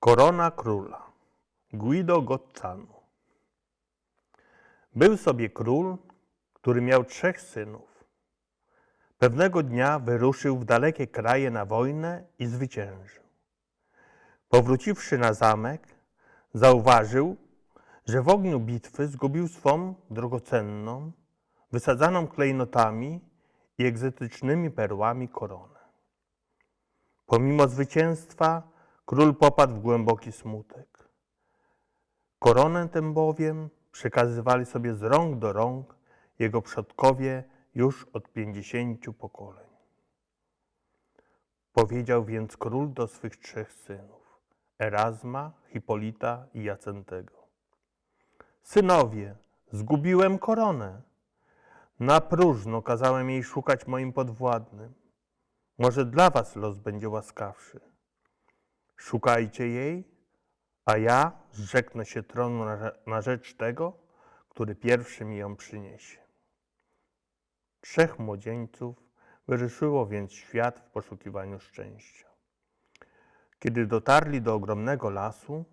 Korona króla Guido Gozzano Był sobie król, który miał trzech synów. Pewnego dnia wyruszył w dalekie kraje na wojnę i zwyciężył. Powróciwszy na zamek, zauważył, że w ogniu bitwy zgubił swą drogocenną, wysadzaną klejnotami i egzotycznymi perłami koronę. Pomimo zwycięstwa, król popadł w głęboki smutek. Koronę tę bowiem przekazywali sobie z rąk do rąk jego przodkowie już od pięćdziesięciu pokoleń. Powiedział więc król do swych trzech synów, Erasma, Hipolita i Jacentego. Synowie, zgubiłem koronę. Na próżno kazałem jej szukać moim podwładnym. Może dla was los będzie łaskawszy. Szukajcie jej, a ja zrzeknę się tronu na, rzecz tego, który pierwszy mi ją przyniesie. Trzech młodzieńców wyruszyło więc świat w poszukiwaniu szczęścia. Kiedy dotarli do ogromnego lasu,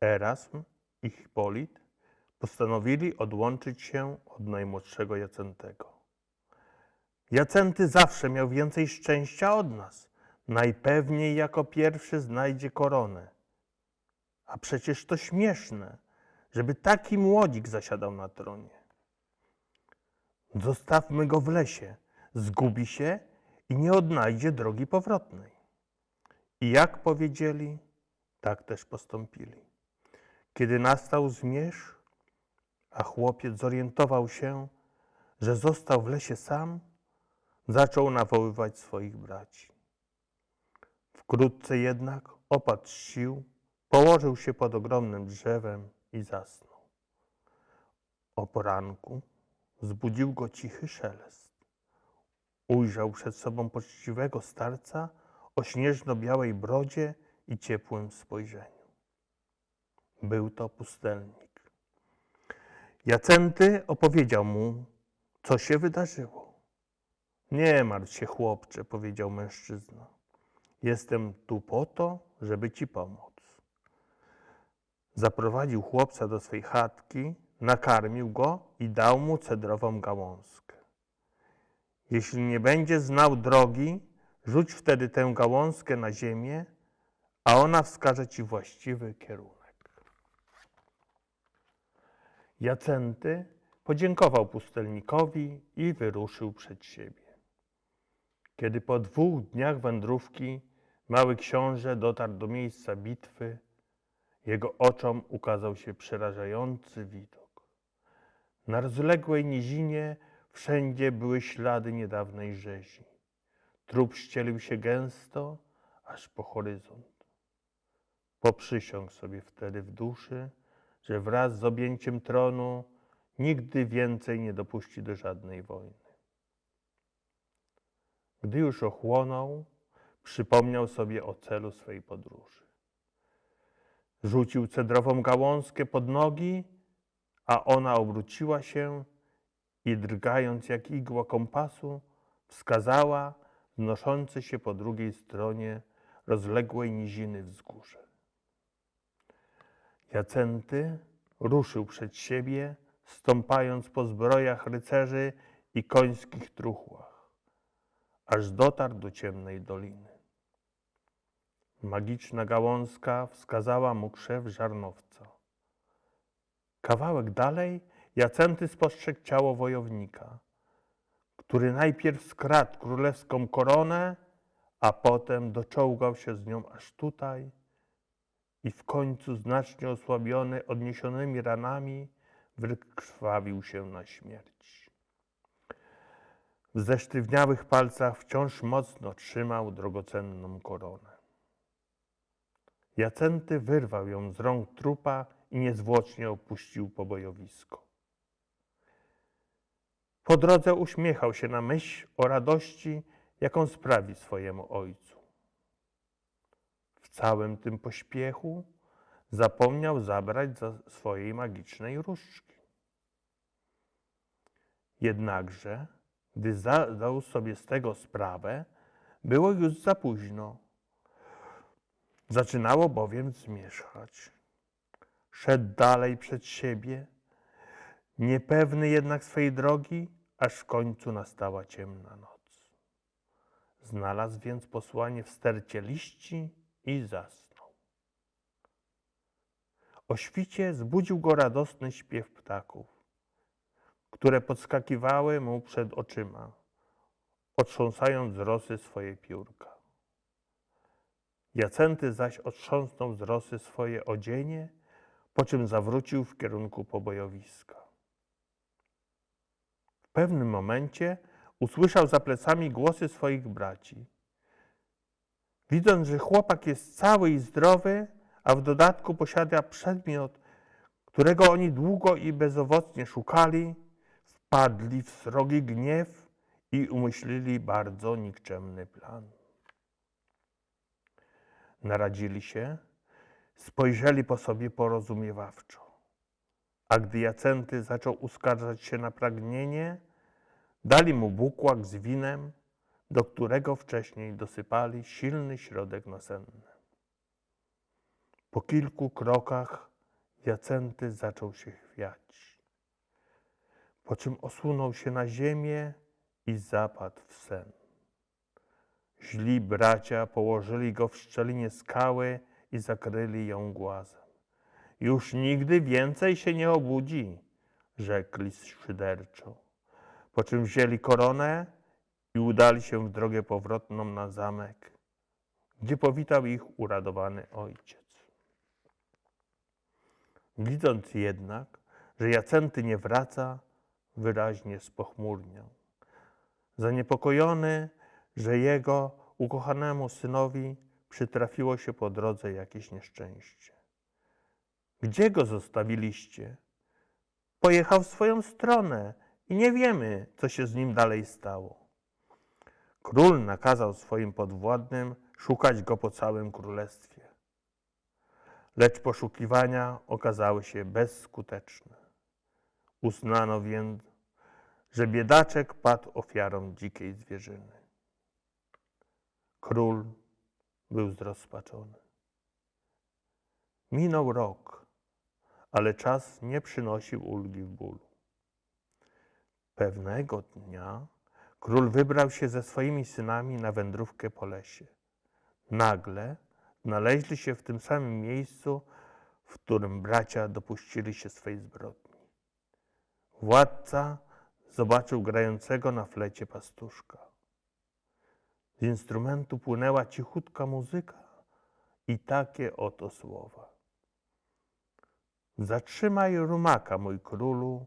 Erasm i Hipolit postanowili odłączyć się od najmłodszego Jacentego. Jacenty zawsze miał więcej szczęścia od nas. Najpewniej jako pierwszy znajdzie koronę. A przecież to śmieszne, żeby taki młodzik zasiadał na tronie. Zostawmy go w lesie, zgubi się i nie odnajdzie drogi powrotnej. I jak powiedzieli, tak też postąpili. Kiedy nastał zmierzch, a chłopiec zorientował się, że został w lesie sam, zaczął nawoływać swoich braci. Wkrótce jednak opadł sił, położył się pod ogromnym drzewem i zasnął. O poranku zbudził go cichy szelest. Ujrzał przed sobą poczciwego starca o śnieżno-białej brodzie i ciepłym spojrzeniu. Był to pustelnik. Jacenty opowiedział mu, co się wydarzyło. Nie martw się, chłopcze, powiedział mężczyzna. Jestem tu po to, żeby ci pomóc. Zaprowadził chłopca do swej chatki, nakarmił go i dał mu cedrową gałązkę. Jeśli nie będzie znał drogi, rzuć wtedy tę gałązkę na ziemię, a ona wskaże ci właściwy kierunek. Jacenty podziękował pustelnikowi i wyruszył przed siebie. Kiedy po dwóch dniach wędrówki mały książę dotarł do miejsca bitwy, jego oczom ukazał się przerażający widok. Na rozległej nizinie wszędzie były ślady niedawnej rzezi. Trup ścielił się gęsto, aż po horyzont. Poprzysiągł sobie wtedy w duszy, że wraz z objęciem tronu nigdy więcej nie dopuści do żadnej wojny. Gdy już ochłonął, przypomniał sobie o celu swej podróży. Rzucił cedrową gałązkę pod nogi, a ona obróciła się i drgając jak igła kompasu, wskazała znoszące się po drugiej stronie rozległej niziny wzgórze. Jacenty ruszył przed siebie, stąpając po zbrojach rycerzy i końskich truchłach, aż dotarł do ciemnej doliny. Magiczna gałązka wskazała mu krzew żarnowca. Kawałek dalej Jacenty spostrzegł ciało wojownika, który najpierw skradł królewską koronę, a potem doczołgał się z nią aż tutaj i w końcu znacznie osłabiony odniesionymi ranami wykrwawił się na śmierć. W zesztywniałych palcach wciąż mocno trzymał drogocenną koronę. Jacenty wyrwał ją z rąk trupa i niezwłocznie opuścił pobojowisko. Po drodze uśmiechał się na myśl o radości, jaką sprawi swojemu ojcu. W całym tym pośpiechu zapomniał zabrać za swojej magicznej różdżki. Jednakże, gdy zdał sobie z tego sprawę, było już za późno. Zaczynało bowiem zmierzchać. Szedł dalej przed siebie, niepewny jednak swej drogi, aż w końcu nastała ciemna noc. Znalazł więc posłanie w stercie liści i zasnął. O świcie zbudził go radosny śpiew ptaków, które podskakiwały mu przed oczyma, otrząsając z rosy swoje piórka. Jacenty zaś otrząsnął z rosy swoje odzienie, po czym zawrócił w kierunku pobojowiska. W pewnym momencie usłyszał za plecami głosy swoich braci. Widząc, że chłopak jest cały i zdrowy, a w dodatku posiada przedmiot, którego oni długo i bezowocnie szukali, wpadli w srogi gniew i umyślili bardzo nikczemny plan. Naradzili się, spojrzeli po sobie porozumiewawczo. A gdy Jacenty zaczął uskarżać się na pragnienie, dali mu bukłak z winem, do którego wcześniej dosypali silny środek nasenny. Po kilku krokach Jacenty zaczął się chwiać, po czym osunął się na ziemię i zapadł w sen. Źli bracia położyli go w szczelinie skały i zakryli ją głazem. Już nigdy więcej się nie obudzi, rzekli szyderczo. Po czym wzięli koronę i udali się w drogę powrotną na zamek, gdzie powitał ich uradowany ojciec. Widząc jednak, że Jacenty nie wraca, wyraźnie spochmurniał. Zaniepokojony, że jego ukochanemu synowi przytrafiło się po drodze jakieś nieszczęście. Gdzie go zostawiliście? Pojechał w swoją stronę i nie wiemy, co się z nim dalej stało. Król nakazał swoim podwładnym szukać go po całym królestwie. Lecz poszukiwania okazały się bezskuteczne. Uznano więc, że biedaczek padł ofiarą dzikiej zwierzyny. Król był zrozpaczony. Minął rok, ale czas nie przynosił ulgi w bólu. Pewnego dnia król wybrał się ze swoimi synami na wędrówkę po lesie. Nagle znaleźli się w tym samym miejscu, w którym bracia dopuścili się swej zbrodni. Władca zobaczył grającego na flecie pastuszka. Z instrumentu płynęła cichutka muzyka i takie oto słowa. Zatrzymaj rumaka, mój królu,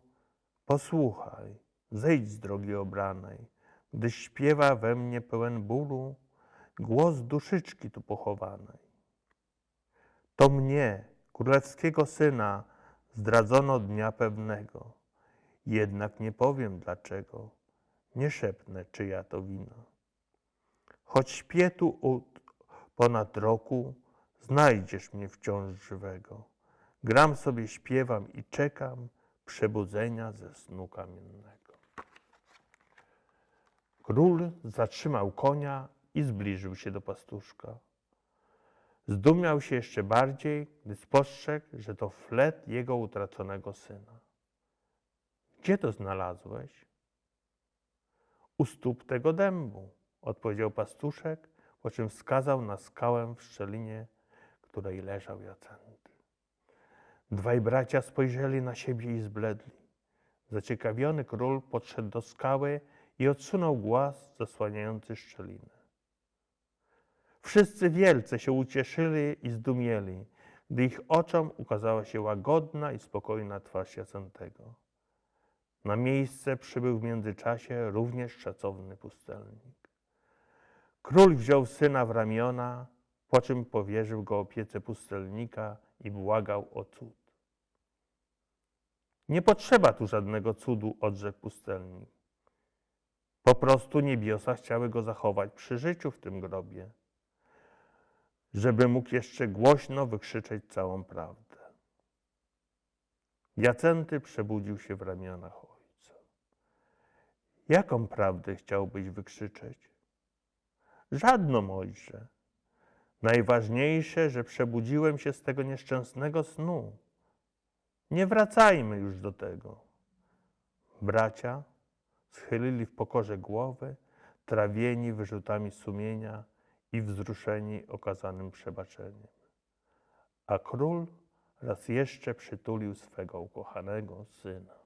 posłuchaj, zejdź z drogi obranej, gdy śpiewa we mnie pełen bólu głos duszyczki tu pochowanej. To mnie, królewskiego syna, zdradzono dnia pewnego, jednak nie powiem dlaczego, nie szepnę, czyja to wina. Choć śpię tu od ponad roku, znajdziesz mnie wciąż żywego. Gram sobie, śpiewam i czekam przebudzenia ze snu kamiennego. Król zatrzymał konia i zbliżył się do pastuszka. Zdumiał się jeszcze bardziej, gdy spostrzegł, że to flet jego utraconego syna. Gdzie to znalazłeś? U stóp tego dębu odpowiedział pastuszek, po czym wskazał na skałę w szczelinie, której leżał Jacenty. Dwaj bracia spojrzeli na siebie i zbledli. Zaciekawiony król podszedł do skały i odsunął głaz zasłaniający szczelinę. Wszyscy wielce się ucieszyli i zdumieli, gdy ich oczom ukazała się łagodna i spokojna twarz Jacentego. Na miejsce przybył w międzyczasie również szacowny pustelnik. Król wziął syna w ramiona, po czym powierzył go opiece pustelnika i błagał o cud. Nie potrzeba tu żadnego cudu, odrzekł pustelnik. Po prostu niebiosa chciały go zachować przy życiu w tym grobie, żeby mógł jeszcze głośno wykrzyczeć całą prawdę. Jacenty przebudził się w ramionach ojca. Jaką prawdę chciałbyś wykrzyczeć? Żadną, ojcze. Najważniejsze, że przebudziłem się z tego nieszczęsnego snu. Nie wracajmy już do tego. Bracia schylili w pokorze głowy, trawieni wyrzutami sumienia i wzruszeni okazanym przebaczeniem. A król raz jeszcze przytulił swego ukochanego syna.